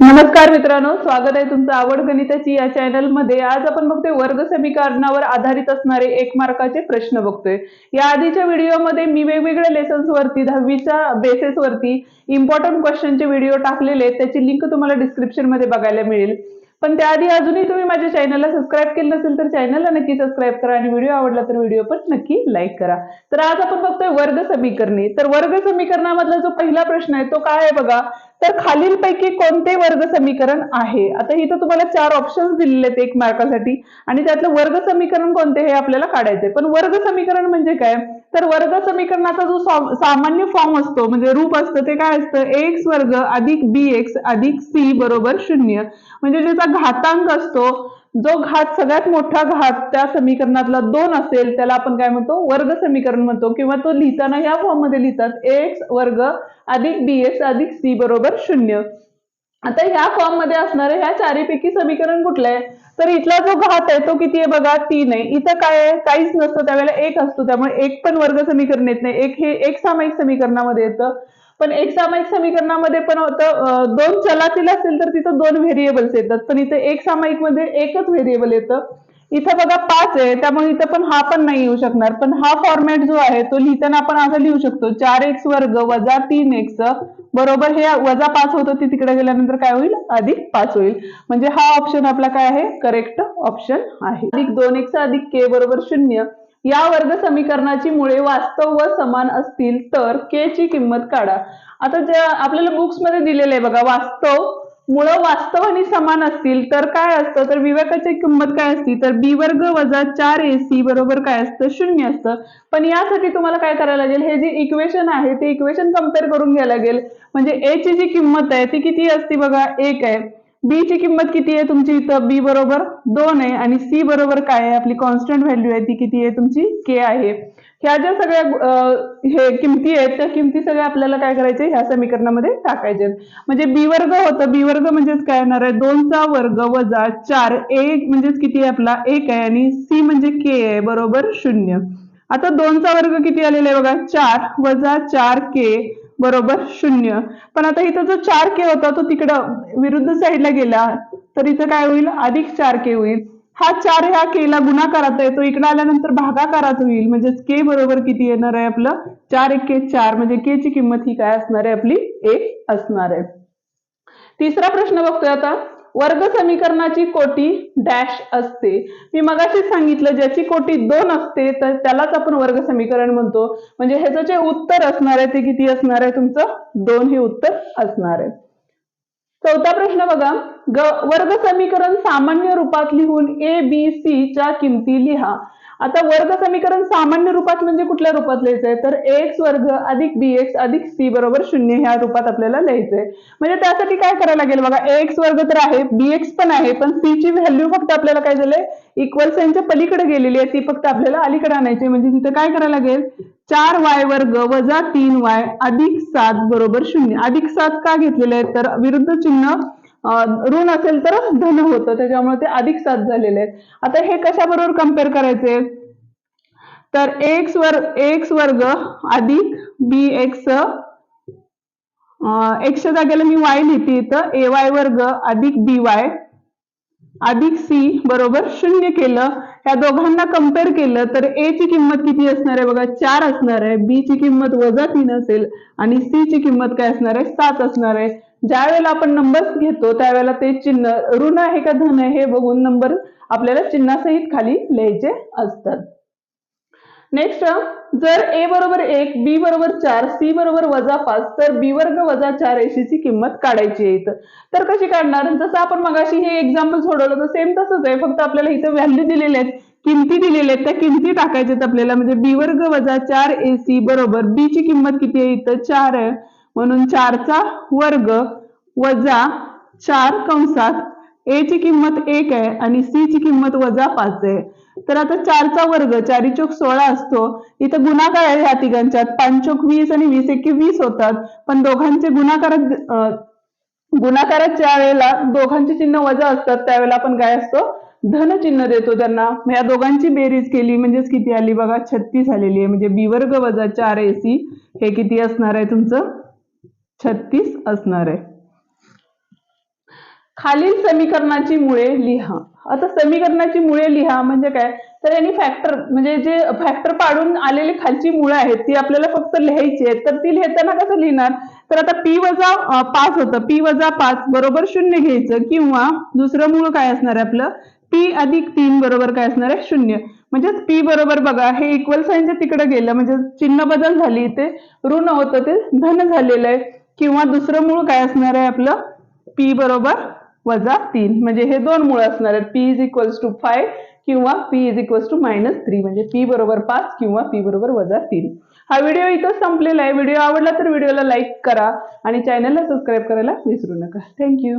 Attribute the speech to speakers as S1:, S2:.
S1: नमस्कार मित्रांनो स्वागत आहे तुमचं आवड गणिताची या चॅनलमध्ये आज आपण बघतोय वर्ग समीकरणावर आधारित असणारे एक मार्काचे प्रश्न बघतोय. या आधीच्या व्हिडिओमध्ये मी वेगवेगळ्या लेसन्स वरती दहावीच्या बेसिस वरती इम्पॉर्टंट क्वेश्चनचे व्हिडिओ टाकलेले आहेत. त्याची लिंक तुम्हाला डिस्क्रिप्शनमध्ये बघायला मिळेल. पण त्याआधी अजूनही तुम्ही माझ्या चॅनलला सबस्क्राईब केलं नसेल तर चॅनलला नक्की सबस्क्राईब करा आणि व्हिडिओ आवडला तर व्हिडिओ पण नक्की लाईक करा. तर आज आपण बघतोय वर्ग समीकरणे. तर वर्ग समीकरणामधला जो पहिला प्रश्न आहे तो काय आहे बघा? तर खालीलपैकी कोणते वर्ग समीकरण आहे? आता इथं तुम्हाला चार ऑप्शन्स दिलेले आहेत एक मार्कासाठी आणि त्यातलं वर्ग समीकरण कोणते हे आपल्याला काढायचंय पण वर्ग समीकरण म्हणजे काय? तर वर्ग समीकरणाचा जो सामान्य फॉर्म असतो म्हणजे रूप असतं ते काय असतं? एक्स वर्ग अधिक बी एक्स अधिक सी बरोबर शून्य. म्हणजे ज्याचा घातांक असतो जो घात सगळ्यात मोठा घात त्या समीकरणातला दोन असेल त्याला आपण काय म्हणतो? वर्ग समीकरण म्हणतो. किंवा तो लिहिताना ह्या फॉर्ममध्ये लिहितात एक्स वर्ग अधिक बी एक्स अधिक सी बरोबर शून्य. आता ह्या फॉर्ममध्ये असणारे ह्या चारीपैकी समीकरण कुठलं आहे तर इथला जो घात आहे तो किती आहे बघा? तीन आहे. इथं काय आहे? काहीच नसतं. त्यावेळेला एक असतो. त्यामुळे एक पण वर्ग समीकरण येत नाही. एक हे एक सामायिक समीकरणामध्ये येतं. पण एक सामायिक समीकरणामध्ये पण होतं दोन चलातील असेल तर तिथं दोन व्हेरिएबल्स येतात. पण इथं एक सामायिकमध्ये एकच व्हेरिएबल येतं. इथं बघा पाच आहे त्यामुळे इथं पण हा पण नाही येऊ शकणार. पण हा फॉर्मॅट जो आहे तो लिहिताना आपण असं लिहू शकतो चार एक्स वर्ग वजा तीन एक्स बरोबर हे वजा पाच होतं ते तिकडे गेल्यानंतर काय होईल? अधिक पाच होईल. म्हणजे हा ऑप्शन आपला काय आहे? करेक्ट ऑप्शन आहे. अधिक दोन एक्स अधिक के बरोबर शून्य. या वर्ग समीकरणाची मुळे वास्तव व समान असतील तर के ची किंमत काढा. आता ज्या आपल्याला बुक्समध्ये दिलेलं आहे बघा वास्तव मुळं वास्तव आणि समान असतील तर काय असतं? तर विवेकाची किंमत काय असती? तर बी वर्ग वजा चार ए सी बरोबर काय असतं? शून्य असतं. पण यासाठी तुम्हाला काय करायला लागेल? हे जे इक्वेशन आहे ते इक्वेशन कंपेअर करून घ्यायला लागेल. म्हणजे ए ची जी किंमत आहे ती किती असते बघा? एक आहे. बी ची किंमत किती आहे तुमची इथं? बी बरोबर दोन आहे आणि सी बरोबर काय आहे? आपली कॉन्स्टंट व्हॅल्यू आहे ती किती आहे तुमची? के आहे. ह्या ज्या सगळ्या हे किमती आहेत त्या किमती सगळ्या आपल्याला काय करायचे? ह्या समीकरणामध्ये टाकायचे म्हणजे बी वर्ग होतं. बी वर्ग म्हणजेच काय येणार आहे? दोनचा वर्ग वजा चार ए म्हणजेच किती आहे आपला? एक आहे आणि सी म्हणजे के आहे. बरोबर शून्य. आता दोनचा वर्ग किती आलेला आहे बघा? चार. वजा चार के बरोबर शून्य. पण आता इथं जो चार के होता तो तिकडं विरुद्ध साईडला गेला तर इथं काय होईल? अधिक चार के होईल. हा चार ह्या केला गुणाकाराचा आहे तो इकडे आल्यानंतर भागाकारात होईल. म्हणजेच के बरोबर किती येणार आहे आपलं? चार एक के चार. म्हणजे के ची किंमत ही काय असणार आहे? आपली एक असणार आहे. तिसरा प्रश्न बघतोय आता. वर्ग समीकरणाची कोटी डॅश असते. मी मगाशीच सांगितलं ज्याची कोटी दोन असते तर त्यालाच आपण वर्ग समीकरण म्हणतो. म्हणजे ह्याचं जे उत्तर असणार आहे ते किती असणार आहे? तुमचं दोन हे उत्तर असणार आहे. चौथा प्रश्न बघा. ग वर्ग समीकरण सामान्य रूपात लिहून ए बी सी च्या किमती लिहा. आता वर्ग समीकरण सामान्य रूपात म्हणजे कुठल्या रूपात लिहायचंय? तर एक्स वर्ग अधिक बी एक्स अधिक सी बरोबर शून्य ह्या रूपात आपल्याला लिहायचंय. म्हणजे त्यासाठी काय करायला लागेल बघा एक्स वर्ग तर आहे बी एक्स पण आहे पण सी ची व्हॅल्यू फक्त आपल्याला काय झालंय? इक्वल साईनच्या पलीकडे गेलेली आहे ती फक्त आपल्याला अलीकडे आणायची आहे. म्हणजे तिथं काय करायला लागेल? चार वाय वर्ग वजा तीन वाय अधिक सात बरोबर शून्य. अधिक सात का घेतलेले आहेत तर विरुद्ध चिन्ह ऋण असेल तर धन होतं. त्याच्यामुळे ते अधिक सात झालेले आहेत. आता हे कशाबरोबर कंपेअर करायचे? तर एक्स वर्ग एक्स वर्ग अधिक बी एक्स एक्सच्या जागेला मी वाय लिहिते तर ए वाय वर्ग अधिक बी वाय अधिक सी बरोबर शून्य केलं. ह्या दोघांना कंपेअर केलं तर ए ची किंमत किती असणार आहे? बघा चार असणार आहे. बी ची किंमत वजा तीन असेल आणि सी ची किंमत काय असणार आहे? सात असणार आहे. ज्या वेळेला आपण नंबर्स घेतो त्यावेळेला ते चिन्ह ऋण आहे का धन आहे हे बघून नंबर आपल्याला चिन्हासहित खाली लिहायचे असतात. नेक्स्ट जर ए बरोबर एक बी बरोबर चार सी बरोबर वजा पाच तर बी वर्ग वजा चार ची किंमत काढायची आहे तर कशी काढणार? जसं आपण मगाशी हे एक्झाम्पल सोडवलं तर सेम तसंच आहे. फक्त आपल्याला इथं व्हॅल्यू दिलेले आहेत. किमती दिलेल्या आहेत. त्या किमती टाकायच्या आहेत आपल्याला. म्हणजे बी वर्ग वजा चार एसी बरोबर बी ची किंमत किती आहे इथं? चार आहे. म्हणून चारचा वर्ग वजा चार कंसात ए ची किंमत एक आहे आणि सी ची किंमत वजा पाच आहे. तर आता चारचा वर्ग चारी चोक सोळा असतो. इथं गुणाकार आहे ह्या तिघांच्यात. पाचोक वीस आणि वीस एके वीस होतात. पण दोघांचे गुणाकारात गुणाकाराच्या गुणाकारात ज्या वेळेला दोघांचे चिन्ह वजा असतात. त्यावेळेला आपण काय असतो? धन चिन्ह देतो त्यांना. या दोघांची बेरीज केली म्हणजेच किती आली बघा? छत्तीस आलेली आहे. म्हणजे बी वर्ग वजा चार ए सी हे किती असणार आहे तुमचं? छत्तीस असणार आहे. खालील समीकरणाची मुळे लिहा. आता समीकरणाची मुळे लिहा म्हणजे काय? तर यांनी फॅक्टर म्हणजे जे फॅक्टर पाडून आलेली खालची मुळे आहेत ती आपल्याला फक्त लिहायची आहेत. तर ती लिहिताना कसं लिहिणार? तर आता पी वजा पाच होतं. पी वजा पाच बरोबर शून्य घ्यायचं. किंवा दुसरं मूळ काय असणार आहे आपलं? पी अधिक तीन बरोबर काय असणार आहे? शून्य. म्हणजेच पी बरोबर बघा हे इक्वल साईनच्या तिकडे गेलं म्हणजे चिन्ह बदल झाली इथे. ऋण होतं ते धन झालेलं आहे. किंवा दुसरं मूळ काय असणार आहे आपलं? पी बरोबर वजा तीन. म्हणजे हे दोन मूळ असणार आहेत. P is equals to five किंवा P is equals to minus three म्हणजे पी बरोबर पाच किंवा पी बरोबर वजा तीन. हा व्हिडिओ इथं संपलेला आहे. व्हिडिओ आवडला तर व्हिडिओला लाईक करा आणि चॅनलला सबस्क्राईब करायला विसरू नका. थँक्यू